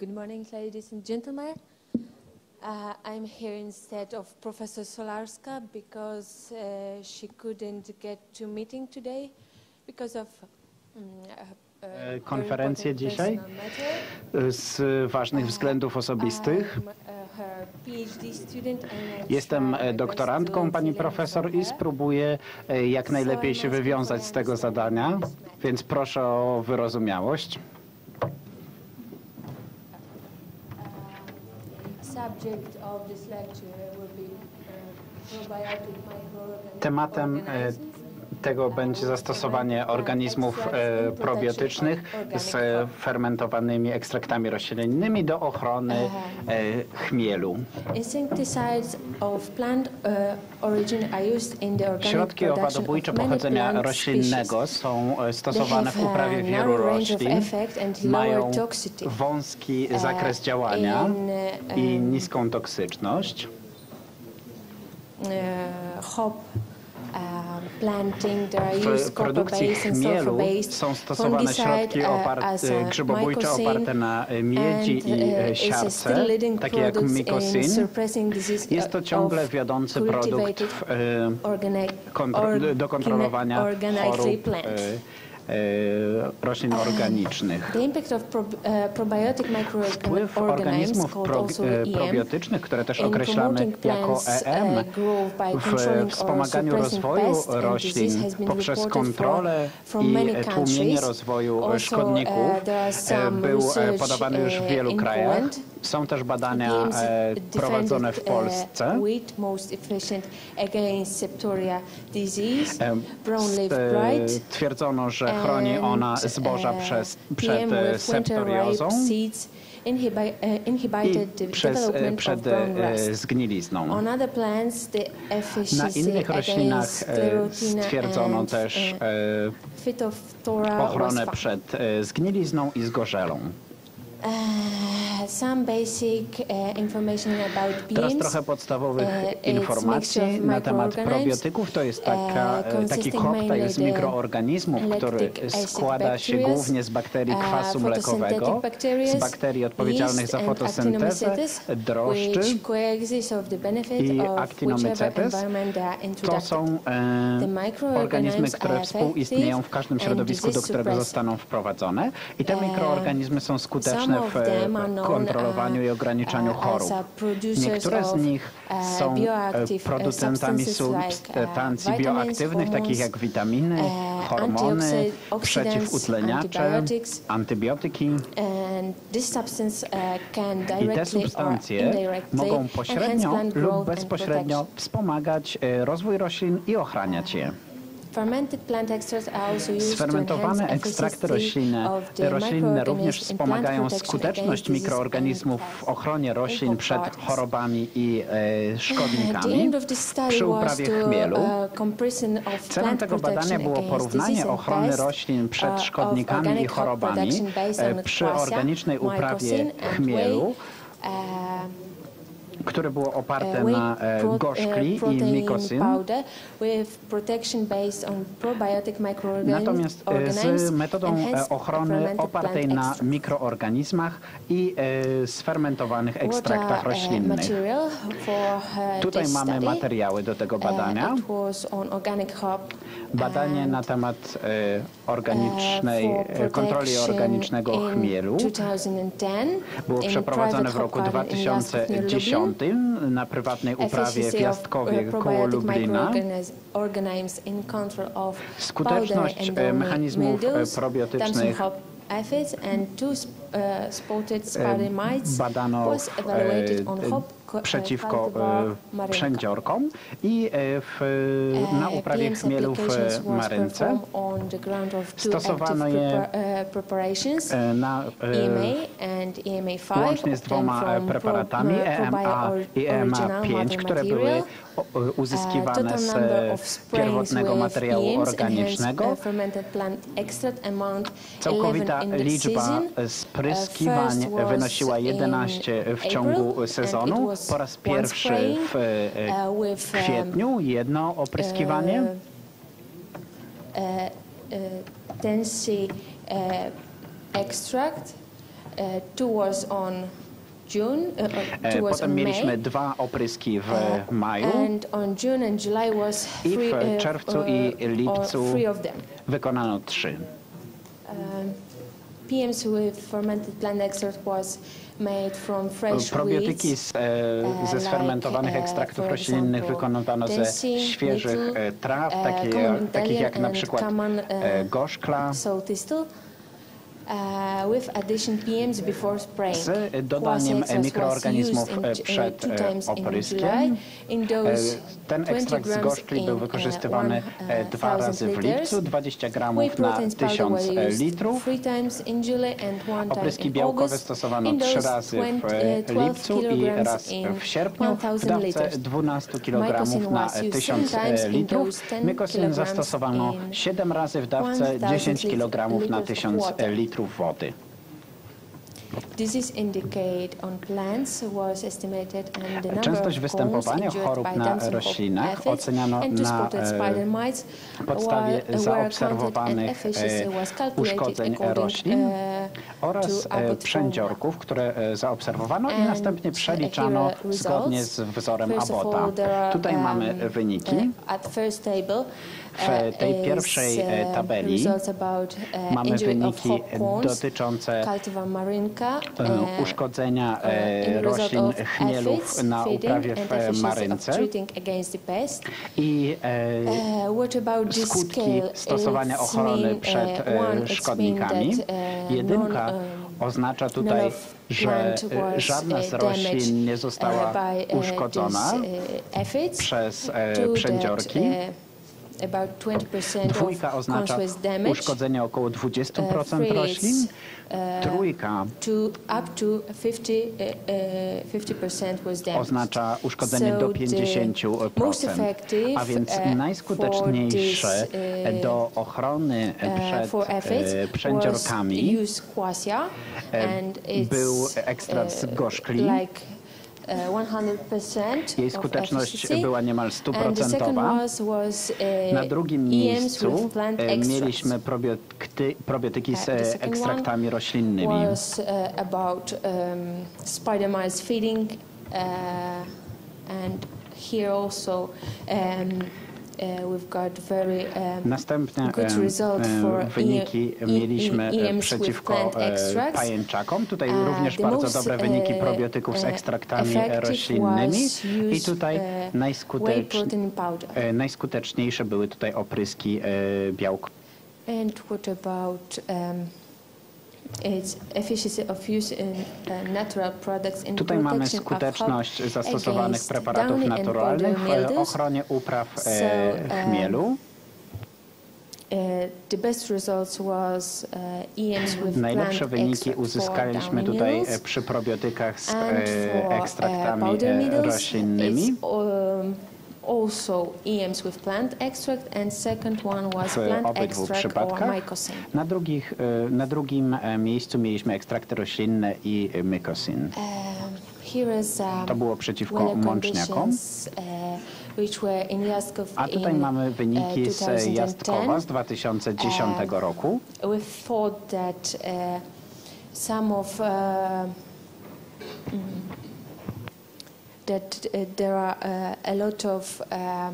Good morning, ladies and gentlemen. Uh, I'm here instead of Professor Solarska because uh, she couldn't get to meeting today because of mm, uh, uh, konferencję important dzisiaj z ważnych względów osobistych. I'm, uh, Jestem e, doktorantką pani profesor i spróbuję e, jak najlepiej się wywiązać z tego zadania, więc proszę o wyrozumiałość. Tematem e, tego będzie zastosowanie organizmów e, probiotycznych z e, fermentowanymi ekstraktami roślinnymi do ochrony e, chmielu. Organic Środki owadobójcze pochodzenia roślinnego są e, stosowane w uprawie wielu roślin. Mają wąski E, zakres działania e, i niską toksyczność. Hop uh, planting, there are W produkcji chmielu są stosowane środki uh, opar- as e, a grzybobójcze oparte na e, miedzi i uh, e, siarce, takie jak mikosin. Jest to ciągle wiodący produkt e, do kontrolowania chorób roślin organicznych. Probiotic Wpływ organizmów pro, e, probiotycznych, które też określamy jako EM, w wspomaganiu rozwoju roślin poprzez kontrolę i tłumienie rozwoju szkodników e, był e, podawany już w wielu krajach. Są też badania e, prowadzone w Polsce. E, e, Twierdzono, że chroni ona and, zboża uh, przez, przed e, septoriozą uh, i przez, e, przed e, zgnilizną. Na innych roślinach e, stwierdzono też uh, e, ochronę przed e, zgnilizną i zgorzelą. Uh, some basic uh, information about Teraz beans. trochę podstawowych it's informacji na temat probiotyków. To jest taka, e, taki koktajl z mikroorganizmów, który składa się głównie z bakterii kwasu mlekowego, z bakterii odpowiedzialnych za fotosyntezę, drożdży. i actinomycetes. To są e, organizmy, które współistnieją w każdym środowisku, do którego zostaną wprowadzone. I te E, mikroorganizmy są skuteczne of w e, kontrolowaniu i uh, ograniczaniu uh, chorób. Niektóre z nich są e, uh, producentami substancji bioaktywnych, takich jak witaminy, hormony, przeciwutleniacze, antybiotyki. I te substancje mogą pośrednio lub bezpośrednio wspomagać e, rozwój roślin i ochraniać je. Sfermentowane ekstrakty roślinne, roślinne również wspomagają skuteczność mikroorganizmów w ochronie roślin przed chorobami i e, szkodnikami. Przy uprawie to chmielu uh, Celem tego badania było porównanie ochrony roślin uh, przed of szkodnikami i chorobami e, przy organicznej uprawie chmielu, uh, które było oparte uh, whey na e, pro- gorzkli i mikosyn. Natomiast e, z metodą e, ochrony opartej na mikroorganizmach i e, sfermentowanych ekstraktach roślinnych. Tutaj mamy materiały do tego badania. Badanie na temat e, organicznej, e, kontroli organicznego chmielu 2010 było przeprowadzone w roku hop garden in Jasków near 2010 na prywatnej uprawie Jastkowie uh, koło Lublina. Skuteczność, e, mechanizmów, e, probiotycznych. Uh, mites badano e, przeciwko cultivar e, przędziorkom i e, w, na uprawie chmielu w Marynce. Stosowano je, na, EMA and EMA5, łącznie z dwoma preparatami EMA i original EMA5, mother które były uzyskiwane z pierwotnego materiału organicznego. Całkowita 11 in the liczba spryskiwań Uh, wynosiła was 11 in w ciągu sezonu. Po raz pierwszy w e, with, um, kwietniu jedno opryskiwanie. uh, extract two was on June, uh, E, Potem mieliśmy dwa opryski w maju. I w czerwcu i lipcu. Wykonano trzy. Um, PMs with fermented plant extract was made from fresh Probiotyki z, e, ze like, sfermentowanych e, ekstraktów roślinnych wykonano ze świeżych e, traw, e, takie, takich jak na przykład e, e, gorzkla. Z dodaniem mikroorganizmów e, przed e, opryskiem. E, Ten 20 ekstrakt z gorzkli był wykorzystywany e, dwa 1000 razy w lipcu, 20 Whey gramów na proteins powder 1000 were e, used litrów. Opryski białkowe stosowano trzy razy w 20, e, 12 lipcu i raz w sierpniu w 1000 dawce liters. 12 kg na was used 1000 seven times e, in litrów. those 10 Mykosin kilograms zastosowano in 7 razy w dawce 1000 10 kg na liters of 1000 water. Litrów wody. Częstość występowania chorób na roślinach oceniano na, e, podstawie zaobserwowanych, e, uszkodzeń roślin uh, oraz e, przędziorków, które e, zaobserwowano i następnie przeliczano zgodnie z wzorem are, Tutaj um, mamy wyniki. first table, W tej pierwszej, e, uh, tabeli Mamy wyniki dotyczące e, uszkodzenia e, roślin chmielów na uprawie w marynce. i e, skutki stosowania ochrony przed e, szkodnikami. Jedynka um, oznacza none tutaj, of że e, żadna z uh, roślin nie została uh, uszkodzona przez e, przędziorki. About 20% Dwójka oznacza uszkodzenie około Uh, 20% three roślin. Trójka to up to 50, 50% was damaged. oznacza uszkodzenie do the most 50%. effective, A więc uh, najskuteczniejsze uh, do ochrony uh, przed e, przędziorkami E, był ekstrakt z gorzkli. Like 100% Jej skuteczność była niemal stuprocentowa. uh, Na drugim EMs miejscu e, mieliśmy probioty, probiotyki z e, ekstraktami roślinnymi. about um, feeding uh, and here also um, Następne e, e, for wyniki E- mieliśmy przeciwko pajęczakom. Tutaj również bardzo dobre wyniki probiotyków z ekstraktami roślinnymi. I tutaj najskuteczniejsze były tutaj opryski białk And what about um, Tutaj mamy skuteczność zastosowanych preparatów naturalnych w ochronie upraw chmielu. Uh, uh, Najlepsze wyniki uzyskaliśmy tutaj e, przy probiotykach z e, uh, ekstraktami e, needles, roślinnymi. Um, also EMs with plant extract and second one was plant extract or mycosin. Na, drugich, e, na drugim e, miejscu mieliśmy ekstrakty roślinne i e, mykosin. Um, here is um, To było przeciwko mączniakom. uh, which were in Jaskov A tutaj in, mamy wyniki uh, z 2010. Jastkowa z 2010 E, roku. We thought that uh, some of uh, mm, that uh, there are uh, a lot of uh,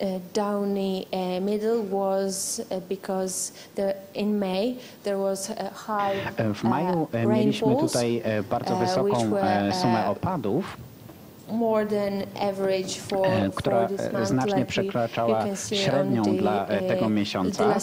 uh, downy uh, middle was uh, because the, in May there was a high W maju mieliśmy tutaj e, bardzo wysoką e, sumę opadów, która e, znacznie przekraczała średnią dla e, tego miesiąca.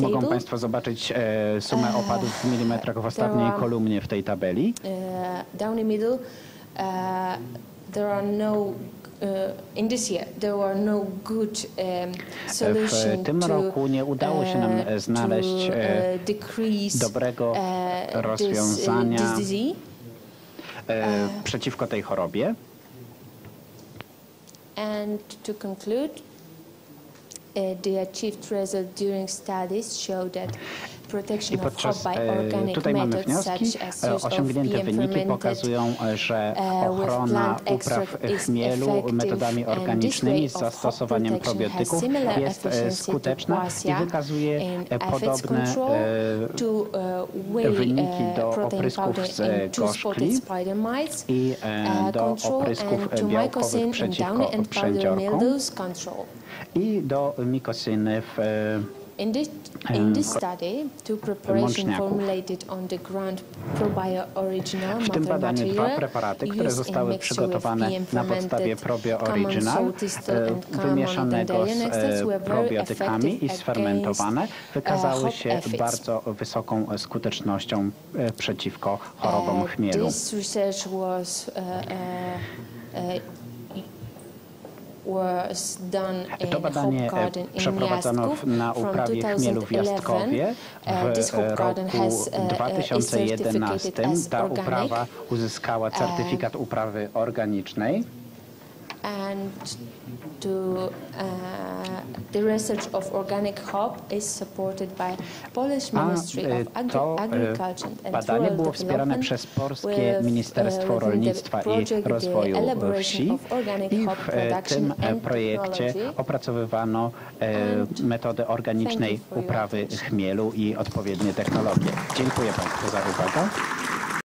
Mogą. Państwo zobaczyć e, sumę E, opadów w milimetrach w ostatniej kolumnie w tej tabeli. down the middle, there are no. In this year, there were no good um, solution W tym roku nie udało się nam znaleźć e, dobrego rozwiązania e, przeciwko tej chorobie. And to conclude, uh, the achieved result during studies show that I podczas, e, tutaj mamy wnioski, e, osiągnięte wyniki pokazują, e, że ochrona upraw chmielu metodami organicznymi z zastosowaniem probiotyków jest skuteczna i wykazuje podobne wyniki do oprysków z gorzkli i do oprysków białkowych przeciwko przędziorkom. i do mikosyny w In this, in this study, two formulated on the ground probio original W tym badaniu dwa preparaty, które zostały przygotowane na podstawie Probio Original, e, wymieszanego z e, probiotykami i sfermentowane, against, wykazały uh, się bardzo wysoką skutecznością e, przeciwko chorobom Uh, chmielu. To badanie e, przeprowadzono w- na uprawie chmielu w 2011. Jastkowie w e, Garden roku has, uh, uh, is 2011. certificated as Ta uprawa uzyskała certyfikat uprawy organicznej. And to uh, the research of organic hop is supported by Polish Ministry e, of Agri- e, Agriculture and badanie było wspierane przez polskie uh, Ministerstwo Rolnictwa i the Rozwoju Wsi i w e, tym e, projekcie opracowywano e, metody organicznej uprawy chmielu i odpowiednie technologie. Dziękuję Państwu za uwagę.